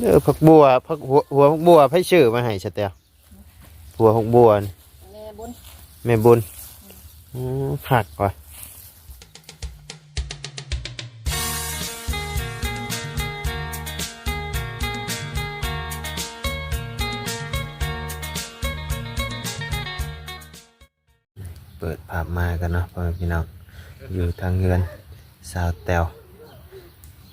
เออผักบัวผักหัวหัวผักบัวไผชื่อมาให้ซะเตียวหัวผักบัวนี่แม่บุญแม่บุญอือคักว่ะเปิดภาพมากันเนาะพ่อแม่พี่น้องอยู่ทางเงินสาวแตว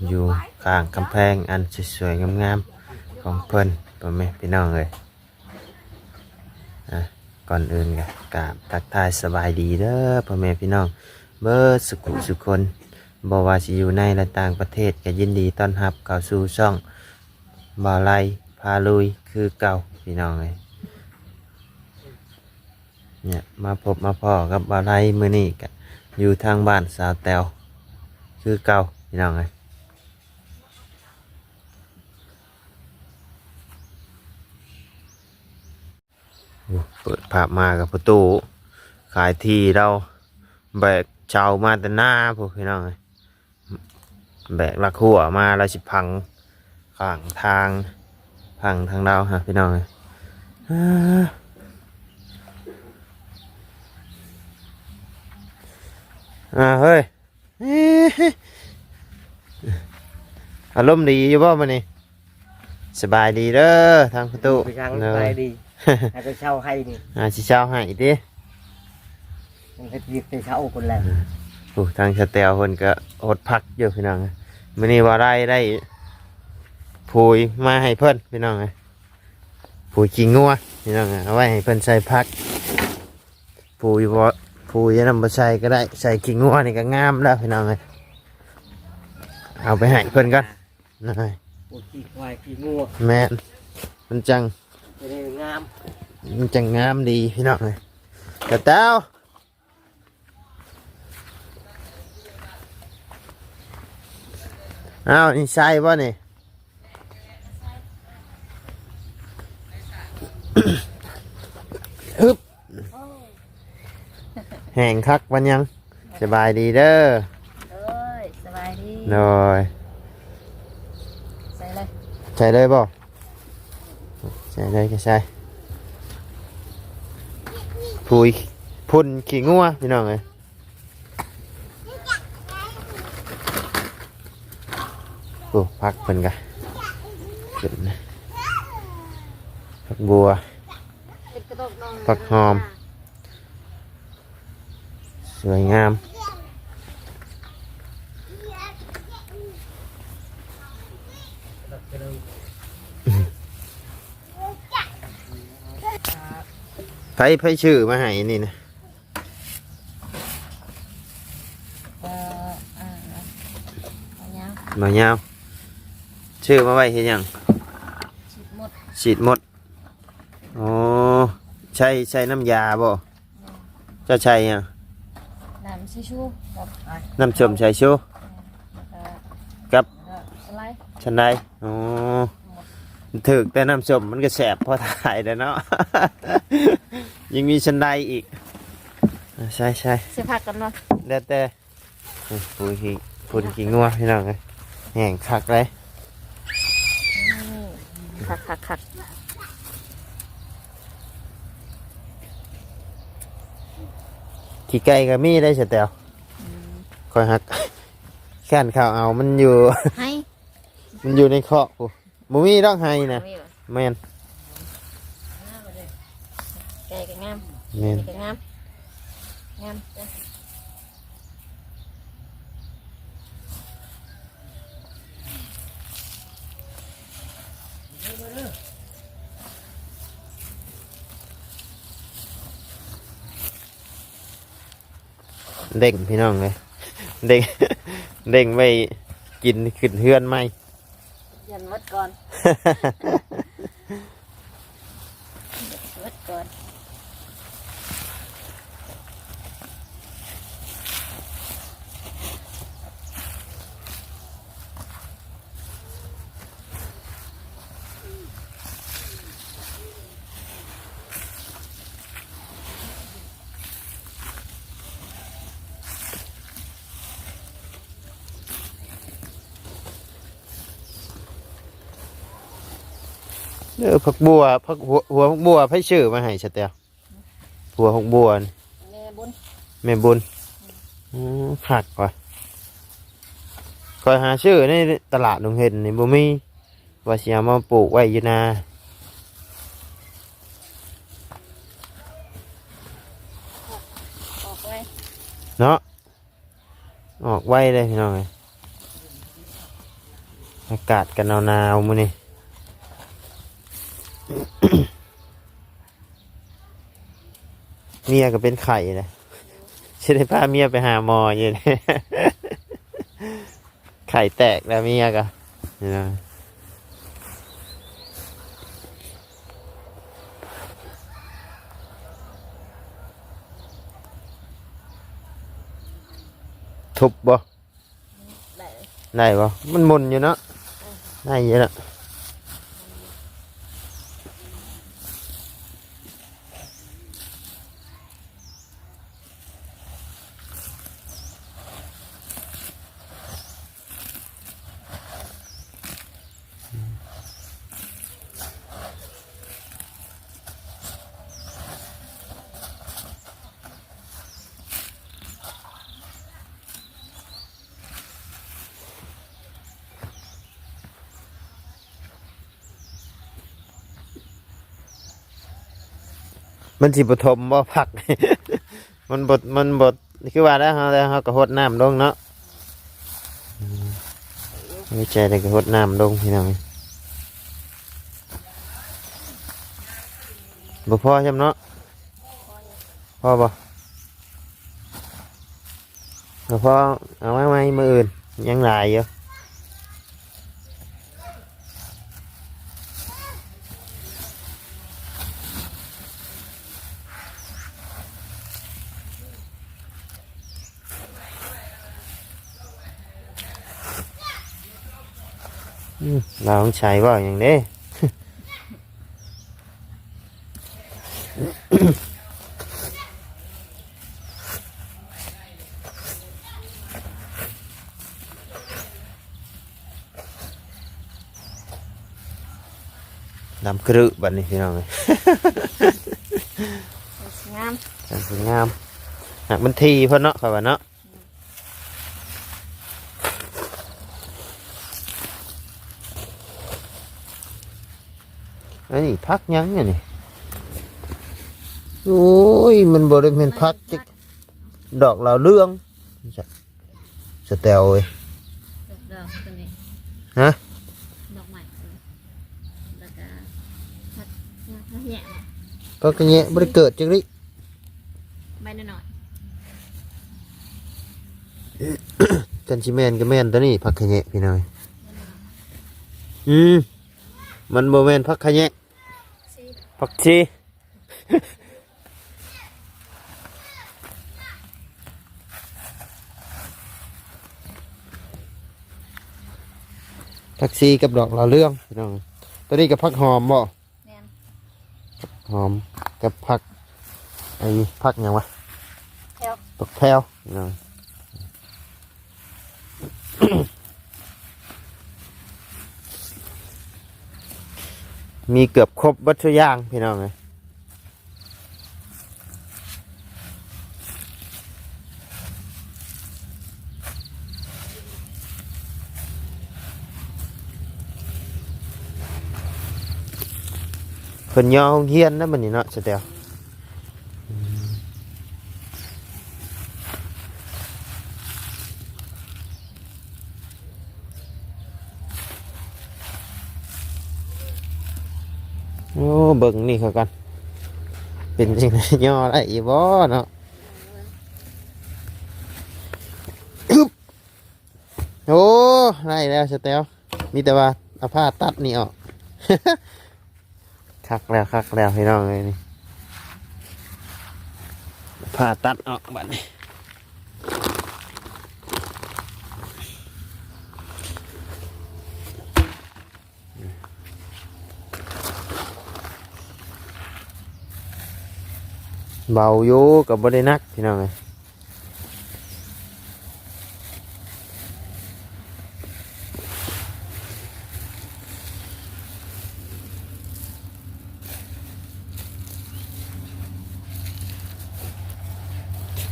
อยู่ข้างกำแพงอันสวยๆงามๆของเพิ่นพ่อแม่พี่น้องเลยอะก่อนอื่นก็กราบทักทายสบายดีเด้อพ่อแม่พี่น้องเบิดสุขุสุคนบ่ว่าสิอยู่ในและต่างประเทศก็ยินดีต้อนรับเข้าสู่ช่องบ่าวไลพาลุยคือเก่าพี่น้องเลยเนี่ยมาพบมาพ่อกับบอะไรมือนี่กอยู่ทางบ้านสาวแตวคือเก่าพี่น้องไงโเปิดภาพมากับประตู ขายที่เราแบกชาวมาแต่หน้าพวกพี่น้องแบกลักหัวมาเราสิพังข้างทางพังทางเราฮะพี่น้องอ่าเฮ้ยอารมณ์ดีอยู่บ่มันนี่สบายดีเด้อทางประตูไปทางเนไปอะดี ให้ไปเช่าให้นี่อาชิเช้าให้ดิมันก็ยึดไปเช่าคนแล้วโอ้ทางสเตลคนก็อดพักอยู่พี่น้องมันนี่ว่าได้ได้ผูยมาให้เพิ่นพี่น้องไงผูยกิงงัวพี่น้องไงเอาไว้ให้เพิ่นใส่พักผูยบ่ผูยจะนำมาใส่ก็ได้ใส่กิงงัวนี่ก็งามแล้วพี่น้องไงเอาไปให้เพิ่นกันนะปวดขี้ควายขี้งัวแม่นมันจังจะได้ งามมันจังงามดีพี่น้องเลยกระเต้าอ้าวนี่ใช่ป่ะนี่ฮึบแห่งคักวันยัง สบายดีเด้อเอ้ยสบายดีโดยใส่เลยใช่เลยบ่ ใช่เลยก็ใช่พุยพุ่นขี้งัวพี่น้องเลยโอ้พักเพิ่นกะขึ้นนะผักบัวเป็นกระดกน้องผักหอม สวยงาม ไผไผชื่อมาให้นี่นะเอออ่าเอาเนี้ยมายาวชื่อมาไว้เห็นยังฉีดหมดฉีดหมดอ๋อใช่ใช่น้ำยาบ่เจะใช่ยังน้ำชิชูกับน้ำชมใช่ชูเอ่อกับแล้วก็สไลด์ชันไดอ๋อ ถึกแต่น้ำชมมันก็แสบพอถ่ายแล้วเนาะ ยังมีชันไดอีกอะใช่ใช่เสียผักกันเนาะแล้วแต่พูนขี้พูนขี้งัวพี่น้องเลยแห้งคักเลยนี่ขักขักขักขี้ไก่ก็มีได้เสียแต่วคอยหักแค่นข้าวเอามันอยู่ให้มันอยู่ในคอกกู บ่มีต้องให้นะมีบ่แม่นไก่ก็งามแม่นนี่ก็งามงามจ้ะเด้งพี่น้องเลยเด้งเด้งไปกินขึ้นเฮือนไหม ยันวัดก่อน วัดก่อน เออผักบัวผักหัวหัวผักบัวไผชื่อมาให้สเตียวหัวผักบัวนี่แม่บุญแม่บุญอือหักก่อนคอยหาชื่อในตลาดดงเห็นนี่บ่มีว่าสิเอามาปลูกไว้อยู่นาออกไว้เนาะออกไว้เลยพี่น้องเอ้ยอากาศกันหนาวๆมื้อนี้ มียก็เป็นไข่เลยใช่ได้พาเมียไปหาหมออยู่เลยไข่แตกแล้วเมียก็นี่นะทุบบ่ได้เลยได้บ่มันหมุนอยู่เนาะได้เยอะละ มันสิปฐมบ่ผัก มันบดมันบดคือว่าแล้วเฮาแล้วเฮาก็หดน้ำลงเนาะไม่ใจได้ก็หดน้ำลงพี่น้องบ่พอใช่ไหมเนาะพอบ่บ่พอเอาไว้ไว้มืออื่นยังหลายอยู่ เราต้องใช้บ่อย่างนี้ดำกรึบัดนี้พี่น้องเลยสวยงามแต่สวยงามหากมันทีเพิ่นเนาะข่อยว่าเนาะ อันนี้พักยังเนี่ยนี่โอ้ยมันบริเวณพักจิกดอกเหล่าเรื่องจะสเตลเอ้ยดอกดอกตัวนี้ฮะดอกใหม่แล้วก็พัดพัดแหย่ก็กระเนี้ยบริเกิดจังริใบหน่อยกันชิแมนก็แมนตัวนี้พักขะเนะพี่น้อย อืม มันโบแมนพักขะเนะๆสิ ผักชีผักชีกับดอกลาเรื่องพี่น้องตัวนี้กับผักหอมบ่แม่นหอมกับผักไอ้ผักหยังวะแถวผักแพรวพี่น้อง มีเกือบครบวัตถุย่างพี่น้องเลยเพิ่นย่อห้องเฮียนนะมันนี่เนาะสเตียวอืมโอ้เบิ่งนี่เขากัน เป็นจังไงย่อได้อีบ่เนาะอึ๊บโอ้ได้ แล้วสเตียวมีแต่ว่าเอาผ้าตัดนี่ออกคักแล้วคักแล้วพี่น้องเลยนี่ผ่าตัดออกบัดนี้ เบาโย่กับบ่ได้นักพี่น้องไง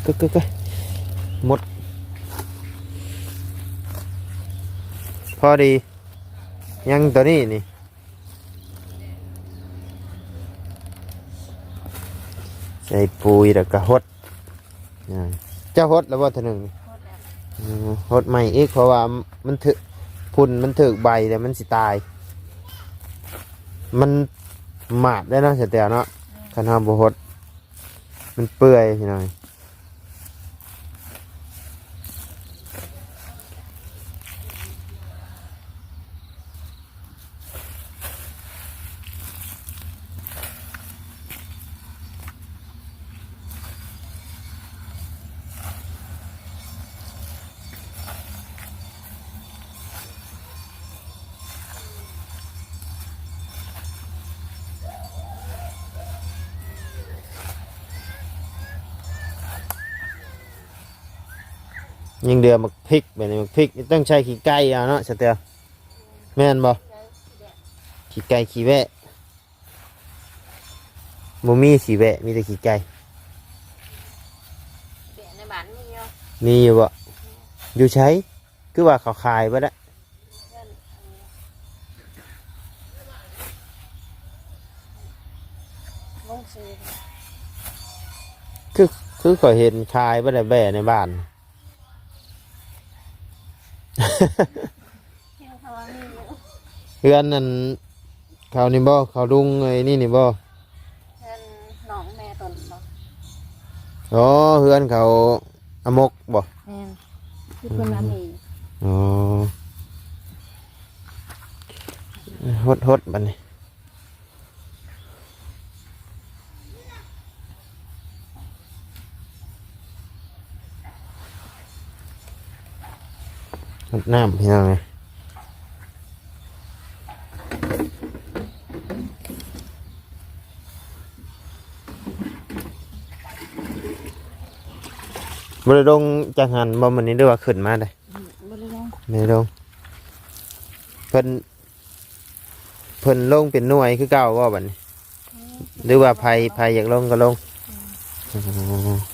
ก็ก็ก็หมด พอดี ยังตัวนี้นี่ ใส่ปุ๋ยแล้วก็หดเจ้าหดแล้วว่าท่านึงนี่โคตรแบบอืมหดใหม่อีกเพราะว่ามันถึกพุ่นมันถึกใบแล้วมันสิตาย มันหมาดได้เนาะเสียแต่เนาะคันห้ามบ่หด มันเปื่อยพี่น้อย ยิงเดือมักพริกแบบนี้มักพริกนี่ต้องใช้ขี้ไก่เอาเนาะเสียแต่แม่นบ่ใช้สีแดงขี้ไก่ขี้แวะบ่มีสีแวะมีแต่ขี้ไก่เปลี่ยนในบ้านมีเยอะมีอยู่บ่อยู่ใช้คือว่าเขาขายบ่ได้เพื่อนลงซื้อคือคือข่อยเห็นขายบ่ได้แบ่ในบ้าน เที่ยวเขาว่ามีอยู่เพื่อนนั่นเขานี่บ่เขาดุงไอ้นี่นี่บ่เพื่อนน้องแม่ตนบอกอ๋อเพื่อนเขาอมกบ่แม่นคือเพื่อนนั้นเองอ๋อฮดฮดบัดนี้ น้ำพี่น้องไงบริดงจังหันบ่มันนี้ด้วยว่าขึ้นมาได้บริลงไม่ลงเพิ่นเพิ่นลงเป็นหน่วยคือเก่าว่าบัดนี้ หรือว่าภัยภัยอยากลงก็ลงอ๋อ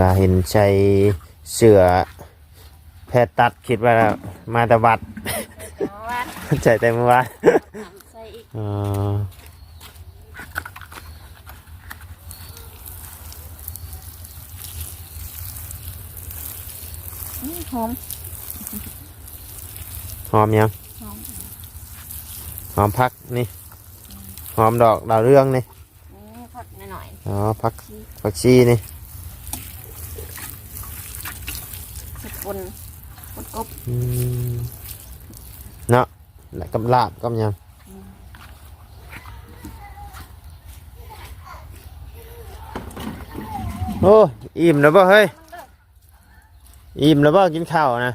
ว่าเห็นใจเสือแพทย์ตัดคิดว่ามาแตะวัดเอาวัดใจแต่เมื่อวานใส่อีกอ๋ออื้อหอม หอมยังหอม หอมพักนี่ หอมดอกดาวเรืองนี่นี่พักหน่อยอ๋อพักผักชีนี่ คนคนกบอืมเนาะแล้วกับลาบกับหยังโอ้อิ่มแล้วป่ะเฮ้ยอิ่มแล้วป่ะกินข้าวนะ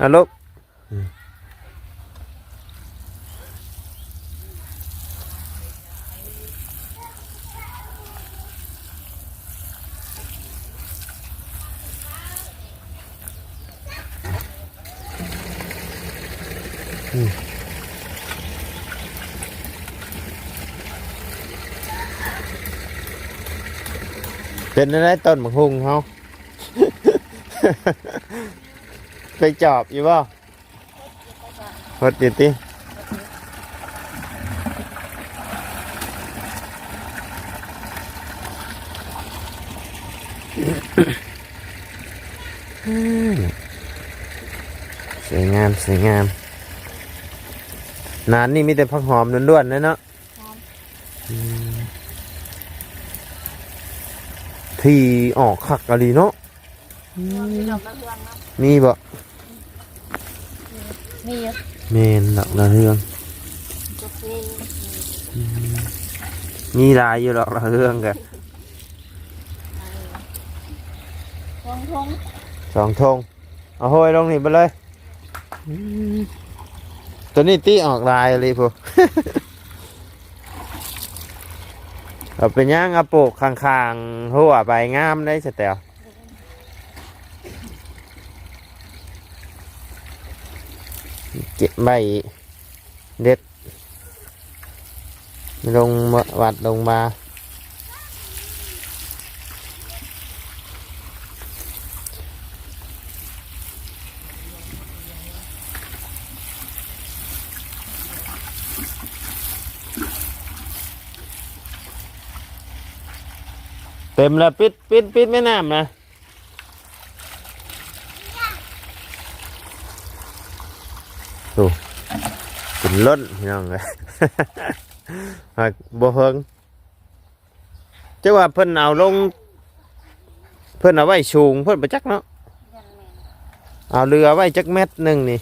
อะลูก เป็นอะไรต้นมะฮุงเขาไปจอบอยู่ป่ะพดติดติสวยงามสวยงามนานนี่มีแต่ผักหอมล้วนๆเลยเนาะ ที่ออกคักอะลีเนาะมีดอกมะเฟืองเนาะมีบ่มีเยอะเมนดอกระเรืองจุกนี่มีหลายอยู่ดอกระเรืองกะทงทงสองธงเอาห้อยลงนี่ไปเลยตัวนี้ตีออกลายเลยพวก เอาเป็นย่างเอาปลูกข้างๆหัวใบงามได้สเตลเก็บใบเด็ด ลงวัดลงมา เต็มแล้วปิดปิดปิดแม่น้ำนะดูขึ้นล้นพี่น้องเลยหากบ่เฮิงจะว่าเพิ่นเอาลง เพิ่นเอาไว้สูงเพิ่นประจักเนาะเอาเรือไว้จักเม็ดหนึ่งนี่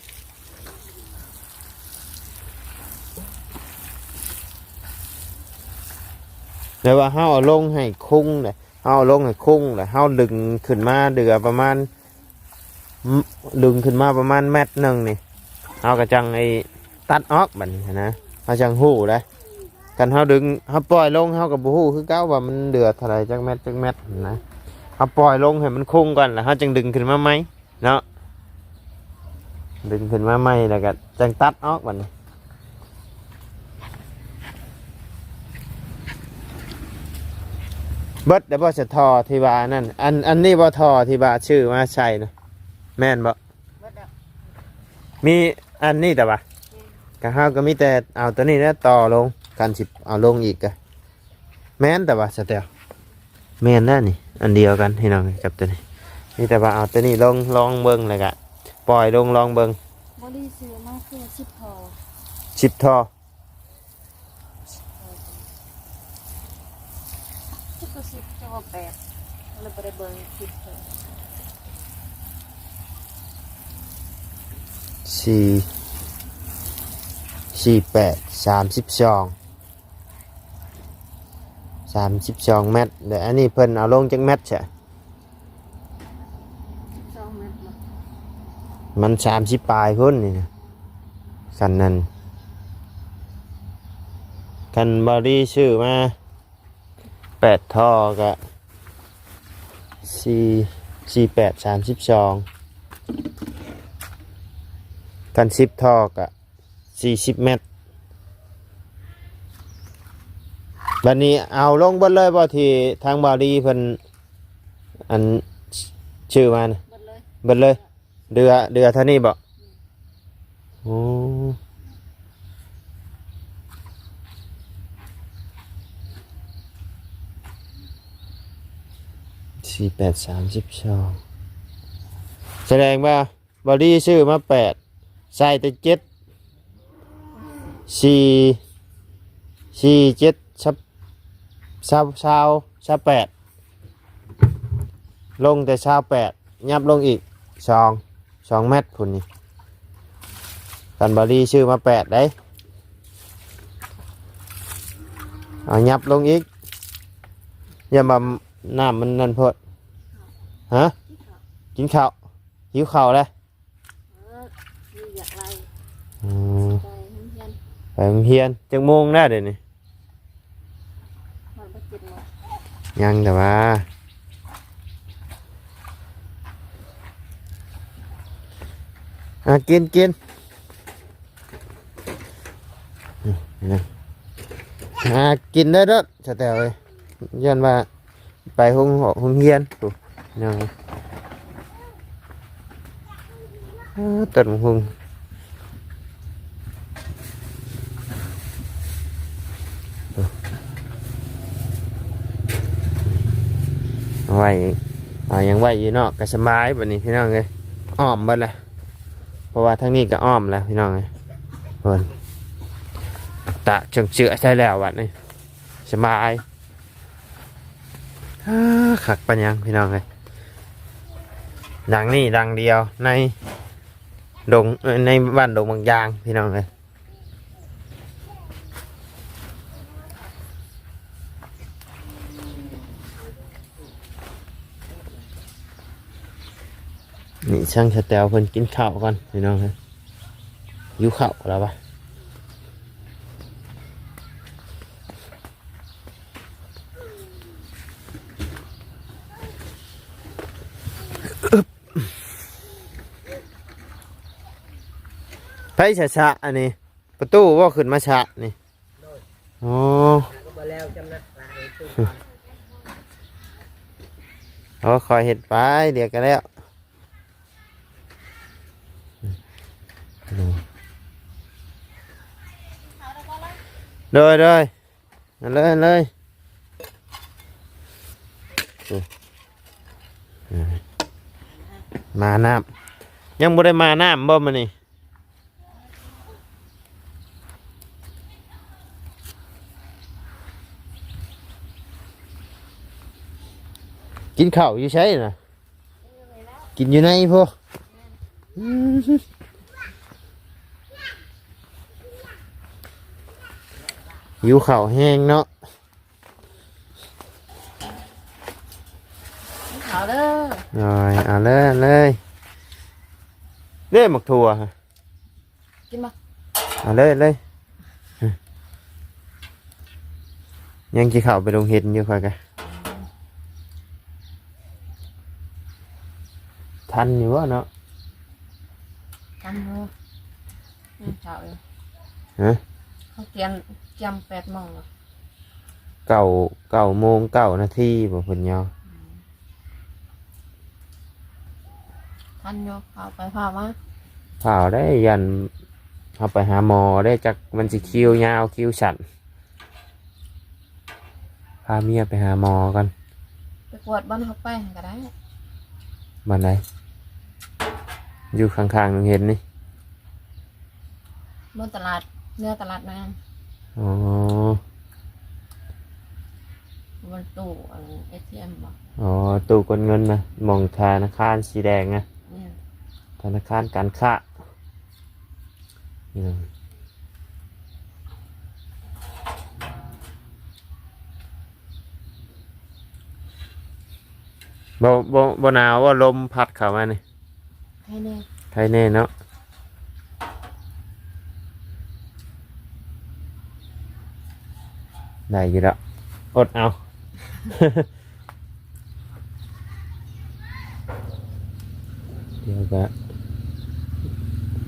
แต่ว่าเฮาเอาลงให้คุ้งเลย เอาลงให้คุ้งเลยเฮาดึงขึ้นมาเดือประมาณดึงขึ้นมาประมาณเม็ดหนึ่งนี่เฮากระจังไอ้ตัดออกบัดนี้นะเฮาจังหู้เลยกันเฮาดึงเฮาปล่อยลงเฮากับบ่ฮู้คือเก้าว่ามันเดือเท่าไรจักเม็ดจักเม็ดนะเฮาปล่อยลงให้มันคุ้งก่อนแล้วเฮาจังดึงขึ้นมาไหมเนาะดึงขึ้นมาใหมแล้วก็จังตัดออกมัน เบิดเดี๋ยวบ่จะทอที่ว่านั่นอันอันนี้บ่ทอที่ว่าชื่อมาใช่นะแม่นบ่เบิดแล้วมีอันนี้แต่ว่าก็เฮาก็มีแต่เอาตัวนี้แล้วต่อลงกันสิเอาลงอีกก็แม่นแต่ว่าสเตลแม่นนั่นนี่อันเดียวกันพี่น้องกับตัวนี้มีแต่ว่าเอาตัวนี้ลงลองเบิ่งแล้วก็ปล่อยลงลองเบิ่งบริซื้อมาคือสิบพอสิบทอ สิบก็สิบจะว่าแปดเลย บ่ได้เบิ่งสิบเพิ่นสี่สี่แปดสามสิบสองสามสิบสองเมตรเดี๋ยวอันนี้เพิ่นเอาลงจักเมตรใช่สองเม็ดบ่มันสามสิบปลายพุ่นนี่นะกันนั้นกันบอดี้ชื่อมาแปดท่อก็ สี่สี่แปดสามสิบสองกันสิบท่อก็สี่สิบเมตรบันนี้เอาลงเบนเลยบ่ที่ทางบอดี้เพิ่นอันชื่อมานะเบิดเลยเบิดเลยเดือเดือเท่านี้บ่โอ้ สี่แปดสามสิบสองแสดงว่าบอดี้ชื่อมาแปดใส่แต่เจ็ดสี่สี่เจ็ดชับชาวชาวชาวแปดลงแต่ชาวแปดยับลงอีกสองสองเมตรพุ่นนี่กันบอดี้ชื่อมาแปดได้เอายับลงอีกอย่ามาน้ำมันนั่นพด ฮะที่เขากินข้าวหิวข้าวเลยเออมีอยากไรอืมไปเฮียนไปโรงเรียนจังโมงได้เดี๋ยวนี้มันบ่กินหมดยังแต่ว่าอะกินกินอืมนะอะกินได้แล้วสแตวเลยยันว่าไปห้องหอห้องเฮียนถูก ยังอ่าตัดหุงเอาไว้อ่ายังไหวอยู่เนาะก็สบายแบบนี้พี่น้องเลยอ้อมบิดเลยเพราะว่าทั้งนี้ก็อ้อมแล้วพี่น้องเลยเพิ่นตะจังเจือใช่แล้ววันนี้สบายขักปัญญังพี่น้องเลย ดังนี่ดังเดียวในดงเอ่อในบ้านดงบางยางพี่น้องเลยนี่ช่างสแตลเพิ่นกินข้าวก่อนพี่น้องเลยหิวข้าวแล้วปะไป ช้ชะชะอันนี้ ประตูว่าขึ้นมาชะนี่อ๋อก็บ่แล้วจำนักลายตู้เขาคอยเห็ดไปเดี๋ยวกันแล้วโดยโดยเอาเลยเอาเลยดูอ่ามาน้ำยังบ่ได้มาน้ำบ่มานี่ กินข้าวอยู่ใช่น่ะ กินอยู่ในพวกอืมหิวข้าวแห้งเนาะเขาเด้อ rồi à lên lên lên một thùa hả กินบ่ à lên lên nhân chỉ khảo về đồng hiện như phải cái thanh nhiều quá nó กันเด้ออื มเขาเด้อฮะเขาเตรียมเตรียมแปดโมงแล้ว cầu cầu môn cầu nó thi vào phần nhau ทันอยู่เขาไปพามา phào đấy dần học phải hà mò đấy chắc mình chỉ kêu nhau kêu sẵn pha mía phải hà mò con ไปกวดบ้านเขาไปก็ได้มันไหน อยู่ข้างๆตรงเห็นนี่บนตลาดเนื้อตลาดน้อ๋อำบนตู้เอทีเอ็มบ่อ๋อตู้กดเงินนะมองธนาคารสีแดงนะเนี่ยธนาคารการค้านี่นะบ่บ่บ่หนาวว่าลมพัดเข้ามานี่ ให้แน่ใครแน่เนาะได้อยู่แล้วอดเอา เดี๋ยวก็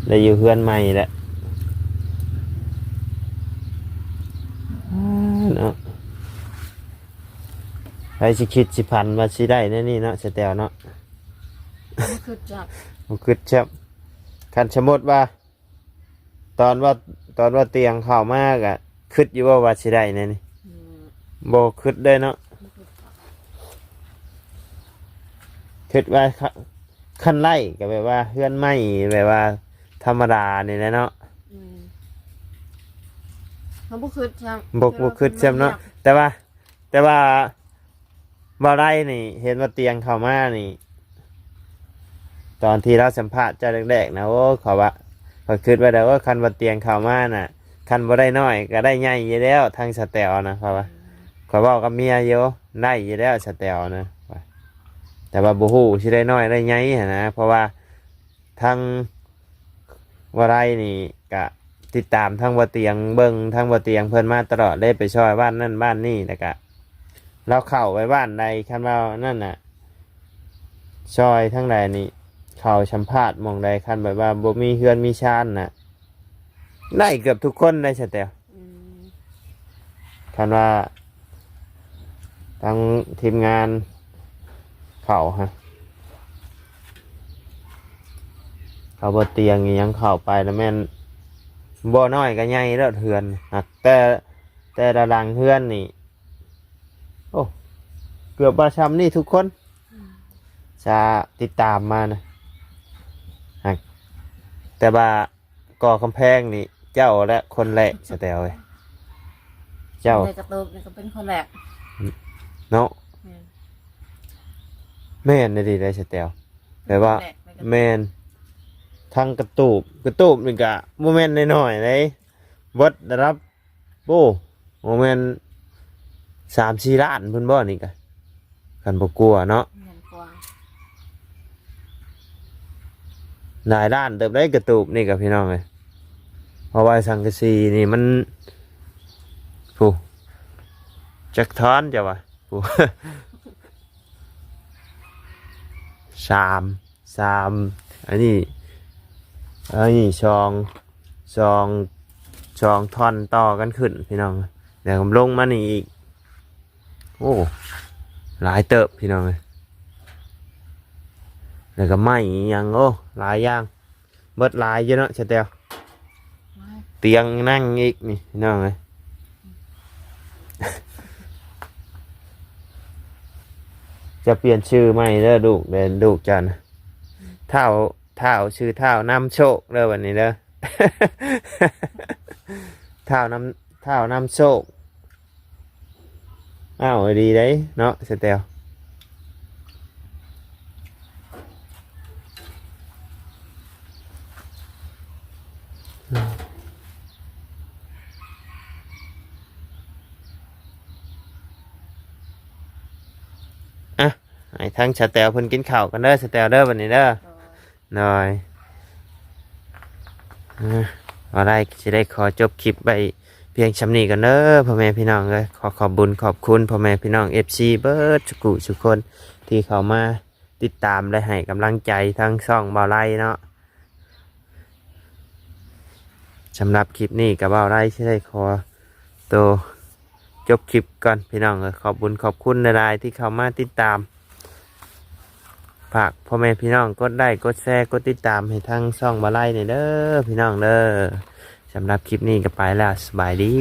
ได้อยู่เพื่อนใหม่แหละอ่าเนาะใครสิคิดสิพันว่าสิได้แน่นี่เนาะสแตลเนาะมันคือจับ ผมคิดเช่บคันสมมติว่า ตอนว่าตอนว่าเตียงเข้ามากอะคิดอยู่ว่าว่าสิได้แน่นี่อืมบ่คิดได้เนาะมันคือจับคิดว่าคัขั้นไล่ก็แบบว่าเพื่อนไม่แบบว่า ธรรมดานี่แหละเนาะอืมเขาบ่คือจับบ่บ่คิดใช่เนาะแต่ว่า แต่ว่าบ่ได้นี่ เห็นว่าเตียงเข้ามานี่ ตอนที่เราสัมภาษณ์เจ้าแรกๆนะโอ้ขาว่าขาคิดว่าแต่ว่าคันว่าเตียงเข้ามาน่ะ คันบ่ได้น้อยก็ได้ใหญ่อยู่แล้วทางสแตลนะเขาว่าขาบอกกับเมียอยู่ได้อยู่แล้วสแตลนะแต่ว่าบ่ฮู้สิได้น้อยได้ใหญ่นะเพราะว่าทางวารายนี่ก็ติดตามทางบ่เตียงเบิ่งทางบ่เตียงเพิ่นมาตลอดได้ไปช่วยบ้านนั่นบ้านนี่แล้วก็เราเข้าไปบ้านใดคันว่านั่นน่ะช่วยทั้งใดนี่ เข้าสัมภาษณ์หมองใดคันแบบว่าบ่มีเฮือนมีชานน่ะได้เกือบทุกคนได้สแตลอืมคันว่าทางทีมงานเขาฮะเขาบเตียงอิหยังเข้าไปแล้วแม่นบ่น้อยก็ใหญ่แล้วเทือนหักแต่แต่ระดังเทือนนี่ โอ้ เกือบบาชำนี่ทุกคน จะติดตามมานะหัก แต่ว่าก่อกำแพงนี่ เจ้าและคนแรกสแตลเลยเจ้า ในกระตูกนี่ก็เป็นคนแรกเนาะเนี่ยแม่นได้ดีได้สแตลแปลว่าคนรกในกระตูกแม่นทางกระตูบกระตูบนี่กะโมเมนต์น้อยๆเลยวัดได้รับโอ้โมเมนต์สามสี่ล้านเพิ่นบ่นี่กะกันบ่กลัวเนาะเงินกว่า หลายล้านเติบได้กระตูบนี่กับพี่น้องเลยเพราะว่าสังกะสีนี่มันผู้จักท้อนจะวะผู้สามสามอันนี้อันนี้ชองสองสองท่อนต่อกันขึ้นพี่น้องเดี๋ยวผมลงมานี่อีกโอ้หลายเติบพี่น้องเลย แล้วก็ไม้อีหยังโอ้หลายอย่าง เบิดหลายเยอะเนาะเชตเตียวเตียงนั่งอีกนี่พี่น้องเลยจะเปลี่ยนชื่อใหม่เด้อลูกเดินลูกจันเท่าเท่าชื่อเท่านำโชคเด้อวันนี้เด้อ เท่านำเท่านำโชคอ้าวดี đấy เนาะสเตลอะให้ ทั้งสเตลเพิ่นกินข้าวกันเด้อสเตลเด้อวันนี้เด้อโดยหน่อยอะว่าได้จะได้ขอจบคลิปไปเพียงชำนี้กันเด้อพ่อแม่พี่น้องเลยขอขอบบุญขอบคุณพ่อแม่พี่น้องเอฟซีเบิร์ดสุกุสุกคนที่เขามาติดตามและให้กำลังใจทั้งช่องเบาไล่เนาะสำหรับคลิปนี้กับเบาไล่ที่ได้ขอตัวจบคลิปก่อนพี่น้องเลยขอบบุญขอบคุณในรายๆที่เขามาติดตาม ฝากพ่อแม่พี่น้องกดไลค์กดแชร์กดติดตามให้ทั้งช่องบาไลเนี่ยเด้อพี่น้องเด้อสำหรับคลิปนี้ก็ไปแล้วสบายดี